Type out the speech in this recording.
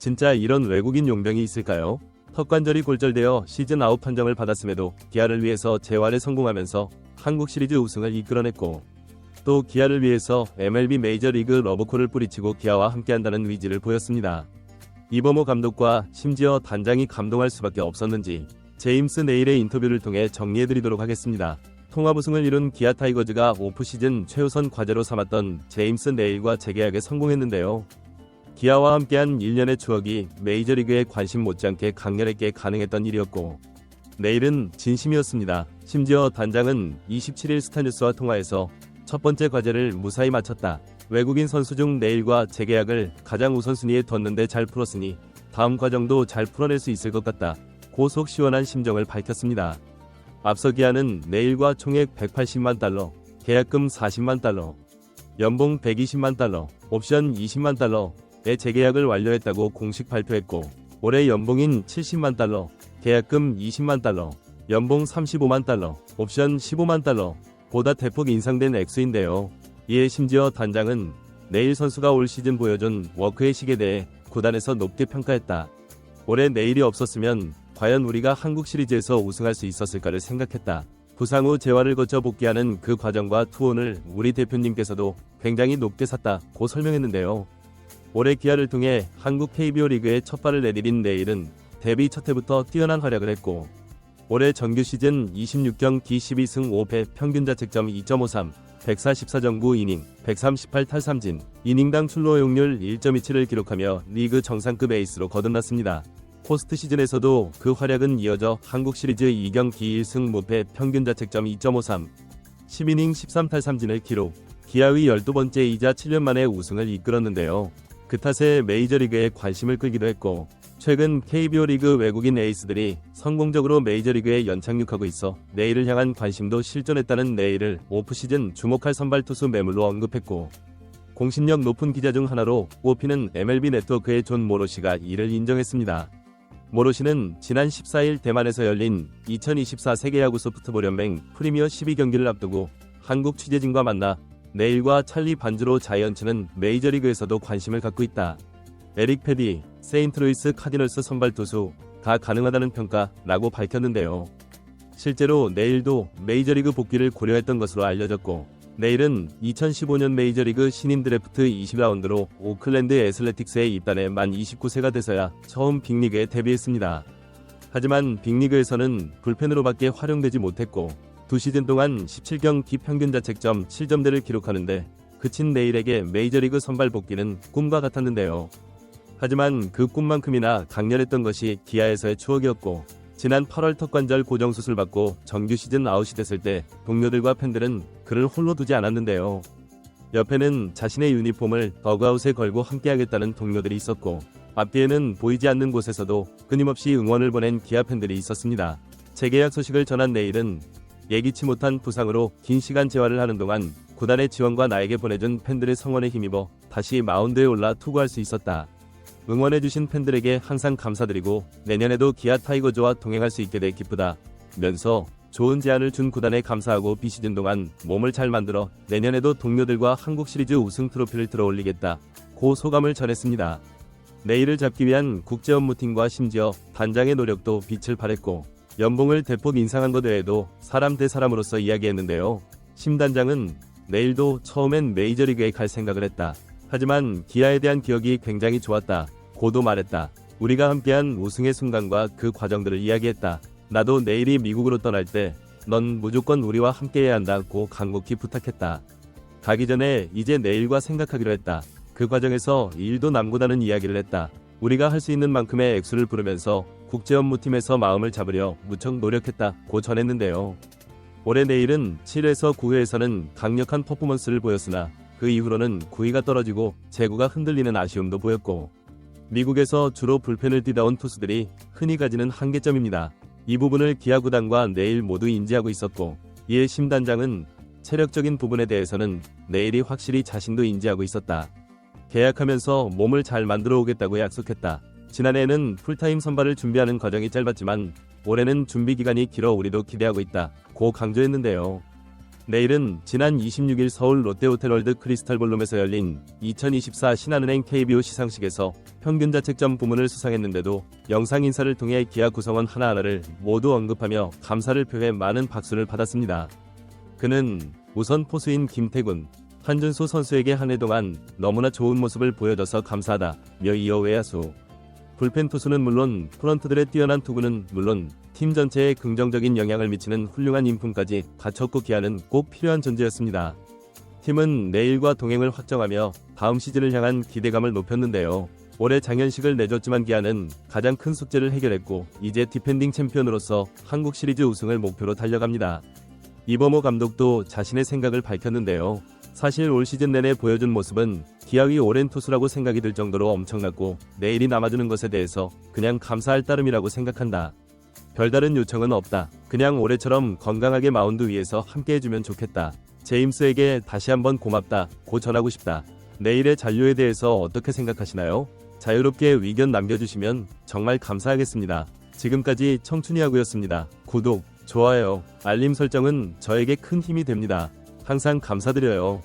진짜 이런 외국인 용병이 있을까요? 턱관절이 골절되어 시즌 아웃 판정을 받았음에도 기아를 위해서 재활에 성공하면서 한국 시리즈 우승을 이끌어냈고 또 기아를 위해서 MLB 메이저리그 러브콜을 뿌리치고 기아와 함께한다는 의지를 보였습니다. 이범호 감독과 심지어 단장이 감동할 수밖에 없었는지 제임스 네일의 인터뷰를 통해 정리해드리도록 하겠습니다. 통합 우승을 이룬 기아 타이거즈가 오프시즌 최우선 과제로 삼았던 제임스 네일과 재계약에 성공했는데요. 기아와 함께한 1년의 추억이 메이저리그에 관심 못지않게 강렬했게 가능했던 일이었고 내일은 진심이었습니다. 심지어 단장은 27일 스타뉴스와 통화에서 첫 번째 과제를 무사히 마쳤다. 외국인 선수 중 내일과 재계약을 가장 우선순위에 뒀는데 잘 풀었으니 다음 과정도 잘 풀어낼 수 있을 것 같다. 고속 시원한 심정을 밝혔습니다. 앞서 기아는 내일과 총액 180만 달러, 계약금 40만 달러, 연봉 120만 달러, 옵션 20만 달러 의 재계약을 완료했다고 공식 발표했고 올해 연봉인 70만 달러, 계약금 20만 달러, 연봉 35만 달러, 옵션 15만 달러 보다 대폭 인상된 액수인데요. 이에 심지어 단장은 내일 선수가 올 시즌 보여준 워크의 식에 대해 구단에서 높게 평가했다. 올해 내일이 없었으면 과연 우리가 한국 시리즈에서 우승할 수 있었을까를 생각했다. 부상 후 재활을 거쳐 복귀하는 그 과정과 투혼을 우리 대표님께서도 굉장히 높게 샀다고 설명했는데요. 올해 기아를 통해 한국 KBO 리그에 첫 발을 내디딘 내일은 데뷔 첫 해부터 뛰어난 활약을 했고 올해 정규 시즌 26경 기 12승 5패 평균 자책점 2.53 144정구 이닝 138 탈삼진 이닝당 출루 허용률 1.27을 기록하며 리그 정상급 에이스로 거듭났습니다. 포스트 시즌에서도 그 활약은 이어져 한국 시리즈 2경 기 1승 무패 평균 자책점 2.53 10이닝 13탈삼진을 기록 기아의 12번째 이자 7년 만에 우승을 이끌었는데요. 그 탓에 메이저리그에 관심을 끌기도 했고 최근 KBO 리그 외국인 에이스들이 성공적으로 메이저리그에 연착륙하고 있어 내일을 향한 관심도 실존했다는 내일을 오프시즌 주목할 선발 투수 매물로 언급했고 공신력 높은 기자 중 하나로 꼽히는 MLB 네트워크의 존 모로시가 이를 인정했습니다. 모로시는 지난 14일 대만에서 열린 2024 세계야구 소프트볼 연맹 프리미어 12경기를 앞두고 한국 취재진과 만나 내일과 찰리 반주로 자이언츠는 메이저리그에서도 관심을 갖고 있다. 에릭 패디, 세인트루이스 카디널스 선발 투수 다 가능하다는 평가라고 밝혔는데요. 실제로 내일도 메이저리그 복귀를 고려했던 것으로 알려졌고 내일은 2015년 메이저리그 신인 드래프트 20라운드로 오클랜드 애슬레틱스에 입단해 만 29세가 돼서야 처음 빅리그에 데뷔했습니다. 하지만 빅리그에서는 불펜으로밖에 활용되지 못했고 두 시즌 동안 17경 기 평균 자책점 7점대를 기록하는데 그친 내일에게 메이저리그 선발 복귀는 꿈과 같았는데요. 하지만 그 꿈만큼이나 강렬했던 것이 기아에서의 추억이었고 지난 8월 턱관절 고정 수술 받고 정규 시즌 아웃이 됐을 때 동료들과 팬들은 그를 홀로 두지 않았는데요. 옆에는 자신의 유니폼을 더그아웃에 걸고 함께하겠다는 동료들이 있었고 앞뒤에는 보이지 않는 곳에서도 끊임없이 응원을 보낸 기아 팬들이 있었습니다. 재계약 소식을 전한 내일은 예기치 못한 부상으로 긴 시간 재활을 하는 동안 구단의 지원과 나에게 보내준 팬들의 성원에 힘입어 다시 마운드에 올라 투구할 수 있었다. 응원해주신 팬들에게 항상 감사드리고 내년에도 기아 타이거즈와 동행할 수 있게 돼 기쁘다. 면서 좋은 제안을 준 구단에 감사하고 비시즌 동안 몸을 잘 만들어 내년에도 동료들과 한국 시리즈 우승 트로피를 들어 올리겠다. 고 소감을 전했습니다. 내일을 잡기 위한 국제 업무팀과 심지어 단장의 노력도 빛을 발했고 연봉을 대폭 인상한 것 외에도 사람 대 사람으로서 이야기했는데요. 심 단장은 내일도 처음엔 메이저리그에 갈 생각을 했다. 하지만 기아에 대한 기억이 굉장히 좋았다. 고도 말했다. 우리가 함께한 우승의 순간과 그 과정들을 이야기했다. 나도 내일이 미국으로 떠날 때 넌 무조건 우리와 함께해야 한다고 간곡히 부탁했다. 가기 전에 이제 내일과 생각하기로 했다. 그 과정에서 일도 남고다는 이야기를 했다. 우리가 할 수 있는 만큼의 액수를 부르면서 국제 업무팀에서 마음을 잡으려 무척 노력했다고 전했는데요. 올해 내일은 7에서 9회에서는 강력한 퍼포먼스를 보였으나 그 이후로는 구위가 떨어지고 제구가 흔들리는 아쉬움도 보였고 미국에서 주로 불펜을 뛰다 온 투수들이 흔히 가지는 한계점입니다. 이 부분을 기아 구단과 내일 모두 인지하고 있었고 이에 심 단장은 체력적인 부분에 대해서는 내일이 확실히 자신도 인지하고 있었다. 계약하면서 몸을 잘 만들어 오겠다고 약속했다. 지난해에는 풀타임 선발을 준비하는 과정이 짧았지만 올해는 준비 기간이 길어 우리도 기대하고 있다. 고 강조했는데요. 내일은 지난 26일 서울 롯데호텔월드 크리스탈볼룸에서 열린 2024 신한은행 KBO 시상식에서 평균 자책점 부문을 수상했는데도 영상 인사를 통해 기아 구성원 하나하나를 모두 언급하며 감사를 표해 많은 박수를 받았습니다. 그는 우선 포수인 김태군, 한준수 선수에게 한 해 동안 너무나 좋은 모습을 보여줘서 감사하다. 며 이어 외야수, 불펜 투수는 물론 프런트들의 뛰어난 투구는 물론 팀 전체에 긍정적인 영향을 미치는 훌륭한 인품까지 갖췄고 기아는 꼭 필요한 존재였습니다. 팀은 내일과 동행을 확정하며 다음 시즌을 향한 기대감을 높였는데요. 올해 장현식을 내줬지만 기아는 가장 큰 숙제를 해결했고 이제 디펜딩 챔피언으로서 한국 시리즈 우승을 목표로 달려갑니다. 이범호 감독도 자신의 생각을 밝혔는데요. 사실 올 시즌 내내 보여준 모습은 기아의 오랜 투수라고 생각이 들 정도로 엄청났고 내일이 남아주는 것에 대해서 그냥 감사할 따름이라고 생각한다. 별다른 요청은 없다. 그냥 올해처럼 건강하게 마운드 위에서 함께 해주면 좋겠다. 제임스에게 다시 한번 고맙다. 고 전하고 싶다. 내일의 잔류에 대해서 어떻게 생각하시나요? 자유롭게 의견 남겨주시면 정말 감사하겠습니다. 지금까지 청춘이야구였습니다. 구독, 좋아요, 알림 설정은 저에게 큰 힘이 됩니다. 항상 감사드려요.